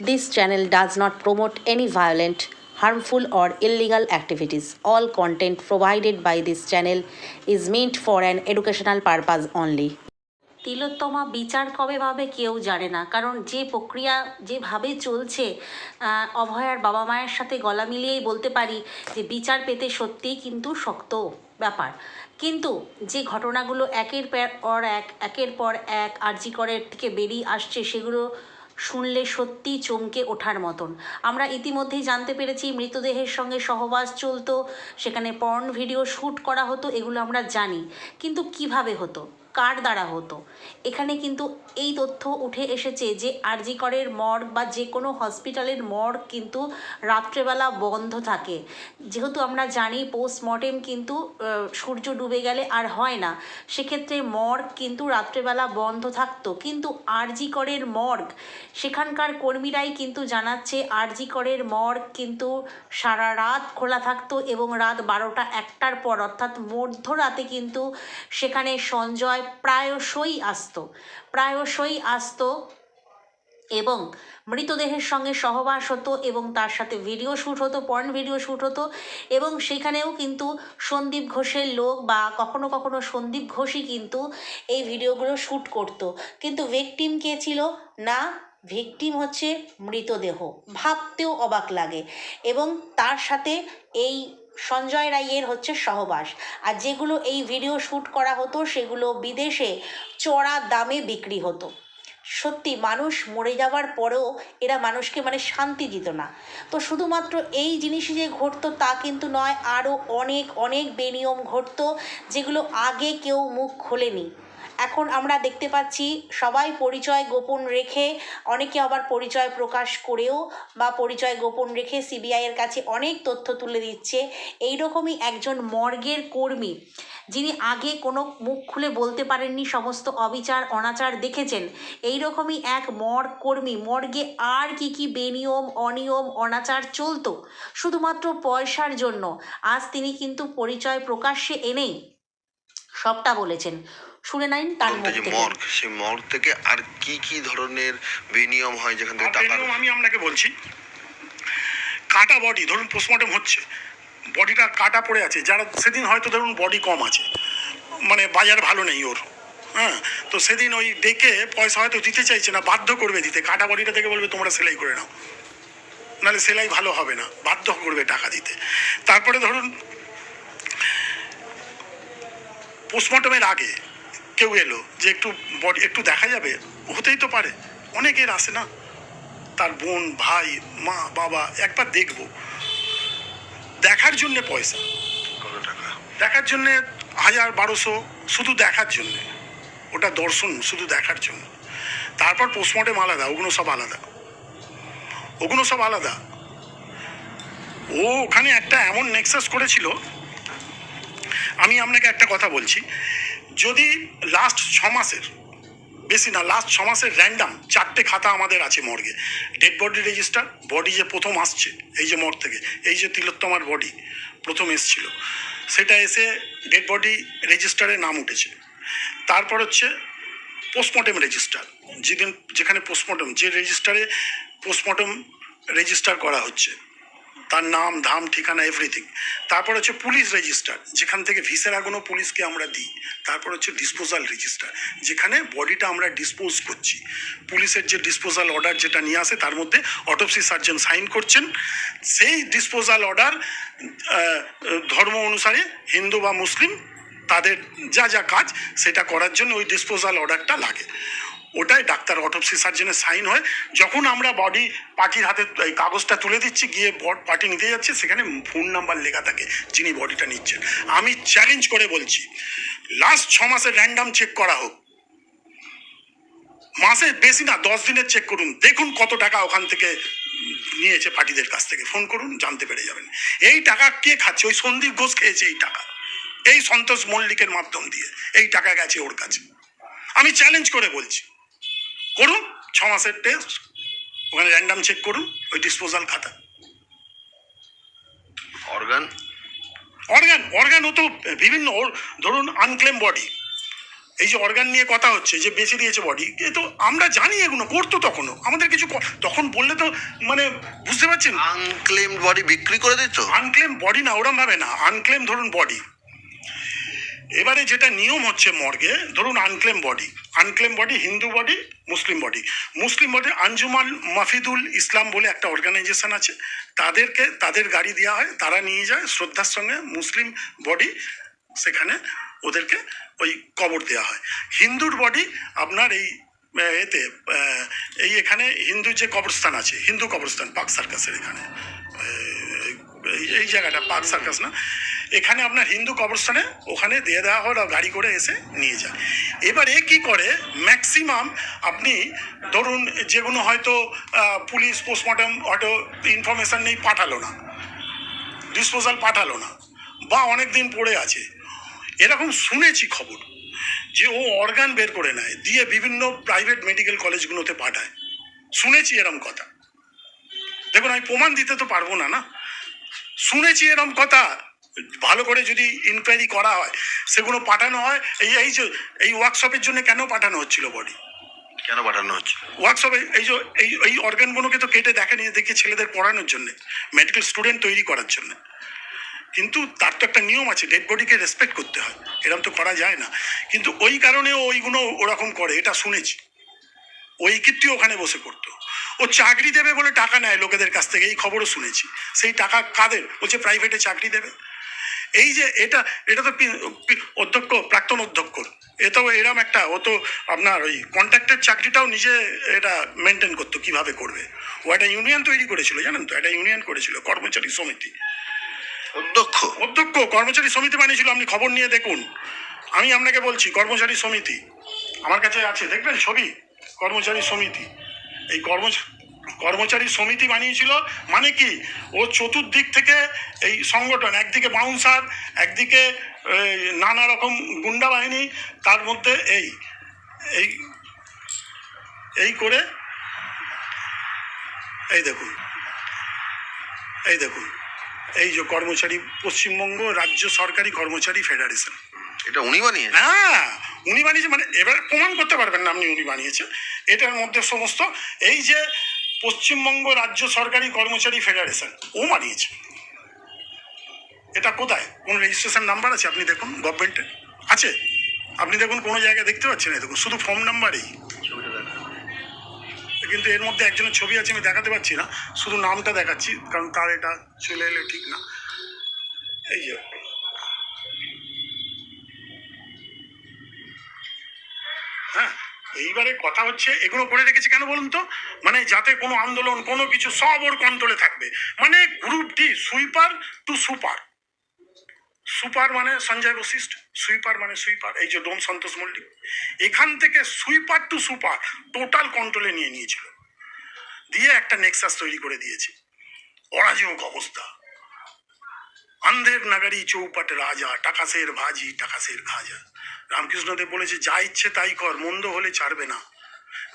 This channel does not promote any violent, harmful, or illegal activities. All content provided by this channel is meant for an educational purpose only. তিলোত্তমা বিচার কবে ভাবে কেউ জানে না কারণ যে প্রক্রিয়া যেভাবে চলছে অভয়ার বাবা মায়ের সাথে গলা মিলিয়েই বলতে পারি যে বিচার পেতে সত্যিই কিন্তু শক্ত ব্যাপার কিন্তু যে ঘটনাগুলো একের পর এক একের পর এক আরজিকরের থেকে বেরিয়ে আসছে সেগুলো শুনলে সত্যি চমকে ওঠার মতন। আমরা ইতিমধ্যেই জানতে পেরেছি মৃতদেহের সঙ্গে সহবাস চলতো, সেখানে পর্ন ভিডিও শ্যুট করা হতো, এগুলো আমরা জানি। কিন্তু কীভাবে হতো? কার দ্বারা হতো? এখানে কিন্তু এই তথ্য উঠে এসেছে যে আরজিকরের মর্গ বা যে কোনো হসপিটালের মর্গ কিন্তু রাত্রেবেলা বন্ধ থাকে। যেহেতু আমরা জানি পোস্টমর্টেম কিন্তু সূর্য ডুবে গেলে আর হয় না, সেক্ষেত্রে মর্গ কিন্তু রাত্রেবেলা বন্ধ থাকতো। কিন্তু আরজিকরের মর্গ, সেখানকার কর্মীরাই কিন্তু জানাচ্ছে আরজিকরের মর্গ কিন্তু সারা রাত খোলা থাকতো এবং রাত বারোটা একটার পর, অর্থাৎ মধ্যরাতে কিন্তু সেখানে সঞ্জয় প্রায়শই আসতো। প্রায়শই আসতো এবং মৃতদেহের সঙ্গে সহবাস হতো এবং তার সাথে ভিডিও শ্যুট হতো পর্ন ভিডিও শ্যুট হতো এবং সেখানেও কিন্তু সন্দীপ ঘোষের লোক বা কখনো কখনো সন্দীপ ঘোষই কিন্তু এই ভিডিওগুলো শ্যুট করতো। কিন্তু ভিকটিম কে ছিল? না ভিকটিম হচ্ছে মৃতদেহ। ভাবতেও অবাক লাগে এবং তার সাথে এই সঞ্জয় রাইয়ের হচ্ছে সহবাস। আর যেগুলো এই ভিডিও শ্যুট করা হতো, সেগুলো বিদেশে চড়া দামে বিক্রি হতো। সত্যি, মানুষ মরে যাওয়ার পরেও এরা মানুষকে মানে শান্তি দিত না। তো শুধুমাত্র এই জিনিসই যে ঘটতো, তা কিন্তু নয় আরও অনেক অনেক বেনিয়ম ঘটতো, যেগুলো আগে কেউ মুখ খোলেনি। এখন আমরা দেখতে পাচ্ছি সবাই পরিচয় গোপন রেখে, অনেকে আবার পরিচয় প্রকাশ করেও বা পরিচয় গোপন রেখে সিবিআইয়ের কাছে অনেক তথ্য তুলে দিচ্ছে। এই রকমই একজন মর্গের কর্মী, যিনি আগে কোনো মুখ খুলে বলতে পারেননি, সমস্ত অবিচার, অনাচার দেখেছেন। এই রকমই এক মর্গ কর্মী, মর্গে আর কি কি বেনিয়ম, অনিয়ম, অনাচার চলতো? শুধুমাত্র পয়সার জন্য। আজ তিনি কিন্তু পরিচয় প্রকাশ্যে এনেই সবটা বলেছেন। শুনে নাইন তার মুখ থেকে। মর্গ সেই মর্গ থেকে আর কি কি ধরনের বেনিয়ম হয় যেখান থেকে টাকা আমি আপনাকে বলছি কাটা বডি ধরুন পোস্টমর্টম হচ্ছে বডিটা কাটা পড়ে আছে যারা সেদিন হয়তো ধরুন বডি কম আছে মানে বাজার ভালো নেই ওর হ্যাঁ তো সেদিন ওই ডেকে পয়সা হয়তো দিতে চাইছে না বাধ্য করবে দিতে কাটা বডিটা থেকে বলবে তোমরা সেলাই করে নাও নাহলে সেলাই ভালো হবে না বাধ্য করবে টাকা দিতে। তারপরে ধরুন পোস্টমর্টমের আগে কেউ এলো যে একটু বডি একটু দেখা যাবে হতেই তো পারে। অনেকের আসে না? তার বোন ভাই মা বাবা একবার দেখব। দেখার জন্য পয়সা। দেখার জন্য হাজার বারোশো শুধু দেখার জন্য। ওটা দর্শন শুধু দেখার জন্য। তারপর পোস্টমর্টেম আলাদা ওগুলো সব আলাদা। ওগুলো সব আলাদা। ও ওখানে একটা এমন নেক্সাস করেছিল। আমি আপনাকে একটা কথা বলছি। যদি লাস্ট ছ মাসের বেশি না লাস্ট ছ মাসের র্যান্ডাম চারটে খাতা আমাদের আছে মর্গে ডেড বডি রেজিস্টার বডি যে প্রথম আসছে, এই যে মর্গ থেকে, এই যে তিলোত্তমার বডি প্রথম এসছিল, সেটা এসে ডেড বডি রেজিস্টারে নাম উঠেছে। তারপর হচ্ছে পোস্টমর্টেম রেজিস্টার যেদিন যেখানে পোস্টমর্টম যে রেজিস্টারে পোস্টমর্টম রেজিস্টার করা হচ্ছে। তার নাম, ধাম, ঠিকানা এভরিথিং তারপর হচ্ছে পুলিশ রেজিস্টার যেখান থেকে ভিসেরাগুলো পুলিশকে আমরা দিই। তারপর হচ্ছে ডিসপোজাল রেজিস্টার যেখানে বডিটা আমরা ডিসপোজ করছি। পুলিশের যে ডিসপোজাল অর্ডার যেটা নিয়ে আসে, তার মধ্যে অটোপসি সার্জন সাইন করছেন। সেই ডিসপোজাল অর্ডার ধর্ম অনুসারে হিন্দু বা মুসলিম, তাদের যা যা কাজ, সেটা করার জন্য ওই ডিসপোজাল অর্ডারটা লাগে। ওটাই ডাক্তার অটোপসি সার্জনের সাইন হয়। যখন আমরা বডি পার্টির হাতে, এই কাগজটা তুলে দিচ্ছি, গিয়ে পার্টি নিতে যাচ্ছে, সেখানে ফোন নাম্বার লেখা থাকে, যিনি বডিটা নিচ্ছেন। আমি চ্যালেঞ্জ করে বলছি লাস্ট ছ মাসের র্যান্ডাম চেক করা হোক। মাসে বেশি না, দশ দিনের চেক করুন। দেখুন কত টাকা ওখান থেকে নিয়েছে পার্টিদের কাছ থেকে। ফোন করুন, জানতে পেরে যাবেন। এই টাকা কে খাচ্ছে? ওই সন্দীপ ঘোষ খেয়েছে এই টাকা। এই সন্তোষ মল্লিকের মাধ্যম দিয়ে এই টাকা গেছে ওর কাছে। আমি চ্যালেঞ্জ করে বলছি করুন ছ মাসের টেস্ট ওখানে র্যান্ডাম চেক করুন ওই ডিসপোজাল খাতা। অর্গান অর্গান অর্গান ও তো বিভিন্ন ধরুন আনক্লেম বডি এই যে অর্গান নিয়ে কথা হচ্ছে যে বেঁচে দিয়েছে বডি এ তো আমরা জানি এগুলো করতো তখনও। আমাদের কিছু তখন বললে তো মানে বুঝতে পারছেন? আনক্লেম বডি বিক্রি করে দিত আনক্লেম বডি না ওরম ভাবে না। আনক্লেম ধরুন বডি এবারে যেটা নিয়ম হচ্ছে মর্গে, ধরুন unclaimed body unclaimed body Hindu body Muslim body Muslim body Anjuman Mufidul Islam বলে একটা অর্গানাইজেশন আছে। তাদেরকে, তাদের গাড়ি দেওয়া হয়, তারা নিয়ে যায় শ্রদ্ধার সঙ্গে মুসলিম বডি সেখানে ওদেরকে ওই কবর দেওয়া হয়। হিন্দুর বডি আপনার এই এতে এই এখানে হিন্দু যে কবরস্থান আছে, হিন্দু কবরস্থান, পাক সার্কাসের এখানে। এই- জায়গাটা পার্ক সার্কাস না। এখানে আপনার হিন্দু কবরস্থানে ওখানে দিয়ে দেওয়া হলো, গাড়ি করে এসে নিয়ে যায়। এবারে কি করে? ম্যাক্সিমাম আপনি ধরুন যেগুলো হয়তো পুলিশ পোস্টমর্টম হয়তো ইনফরমেশন নেই, পাঠালো না। ডিসপোজাল পাঠালো না। বা অনেক দিন পড়ে আছে। এরকম শুনেছি খবর যে ও অর্গান বের করে নেয়, দিয়ে বিভিন্ন প্রাইভেট মেডিকেল কলেজগুলোতে পাঠায়। শুনেছি এরম কথা। দেখুন, আমি প্রমাণ দিতে তো পারব না না? শুনেছি এরম কথা। ভালো করে যদি ইনকোয়ারি করা হয় সেগুলো পাঠানো হয় এই এই যে এই ওয়ার্কশপের জন্য কেন পাঠানো হচ্ছিল বডি কেন পাঠানো হচ্ছে ওয়ার্কশপে এই যে এই এই অর্গানগুলোকে তো কেটে দেখা নিয়ে দেখে ছেলেদের পড়ানোর জন্য মেডিকেল স্টুডেন্ট তৈরি করার জন্য। কিন্তু তার তো একটা নিয়ম আছে ডেড বডিকে রেসপেক্ট করতে হয় এরকম তো করা যায় না। কিন্তু ওই কারণেও ওইগুলো ওরকম করে এটা শুনেছি। ওই কীর্তি ওখানে বসে করতো ও চাকরি দেবে বলে টাকা নেয় লোকেদের কাছ থেকে এই খবরও শুনেছি। সেই টাকা কাদের? বলছে প্রাইভেটে চাকরি দেবে। এই যে এটা এটা তো অধ্যক্ষ প্রাক্তন অধ্যক্ষ। এ তো এরম একটা ও তো আপনার ওই কন্ট্রাক্টের চাকরিটাও নিজে এটা মেনটেন করতো কীভাবে করবে। ও একটা ইউনিয়ন তৈরি করেছিল জানেন তো? একটা ইউনিয়ন করেছিল কর্মচারী সমিতি। অধ্যক্ষ? অধ্যক্ষ কর্মচারী সমিতি বানিয়েছিল আপনি খবর নিয়ে দেখুন। আমি আপনাকে বলছি কর্মচারী সমিতি। আমার কাছে আছে দেখবেন ছবি? কর্মচারী সমিতি। এই কর্ম কর্মচারী সমিতি বানিয়েছিল। মানে কি? ও চতুর্দিক থেকে এই সংগঠন একদিকে বাউন্সার একদিকে নানা রকম গুন্ডা বাহিনী তার মধ্যে এই এই এই করে এই দেখুন এই দেখুন এই যে কর্মচারী পশ্চিমবঙ্গ রাজ্য সরকারি কর্মচারী ফেডারেশন। এটা উনি বানিয়ে হ্যাঁ উনি বানিয়েছে মানে এবার প্রমাণ করতে পারবেন না আপনি উনি বানিয়েছে। এটার মধ্যে সমস্ত এই যে পশ্চিমবঙ্গ রাজ্য সরকারি কর্মচারী ফেডারেশন। ও মারিয়েছে। এটা কোথায়? কোন রেজিস্ট্রেশন নাম্বার আছে আপনি দেখুন গভর্নমেন্টের আছে? আপনি দেখুন কোনো জায়গায় দেখতে পাচ্ছেন দেখুন, শুধু ফর্ম নাম্বারেই কিন্তু এর মধ্যে একজনের ছবি আছে, আমি দেখাতে পারছি না। শুধু নামটা দেখাচ্ছি, কারণ তার এটা চলে এলে ঠিক না। এই যে। হ্যাঁ? এইবারে কথা হচ্ছে, এগুলো করে রেখেছে কেন বলুন তো? মানে যাতে কোনো আন্দোলন, কোনো কিছু সব ওর কন্ট্রোলে থাকবে। মানে group D sweeper to super super মানে সঞ্জয় বশিষ্ঠ সুইপার মানে সুইপার এই যে ডোম সন্তোষ মল্লিক। এখান থেকে সুইপার টু সুপার টোটাল কন্ট্রোলে নিয়ে নিয়েছিল। দিয়ে একটা নেক্সাস তৈরি করে দিয়েছে। অরাজক অবস্থা। আন্ধের নাগারি চৌপাট রাজা টাকাসের ভাজি টাকাসের খাজা। রামকৃষ্ণদেব বলেছে, যা ইচ্ছে তাই কর, মন্দ হলে ছাড়বে না।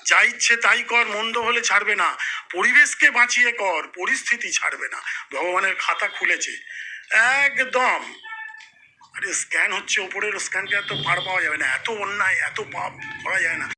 যা ইচ্ছে তাই কর, মন্দ হলে ছাড়বে না। পরিবেশকে বাঁচিয়ে কর, পরিস্থিতি ছাড়বে না। ভগবানের খাতা খুলেছে। একদম। আরে স্ক্যান হচ্ছে ওপরের স্ক্যানকে এত পার পাওয়া যাবে না। এত অন্যায়, এত পাপ করা যায় না।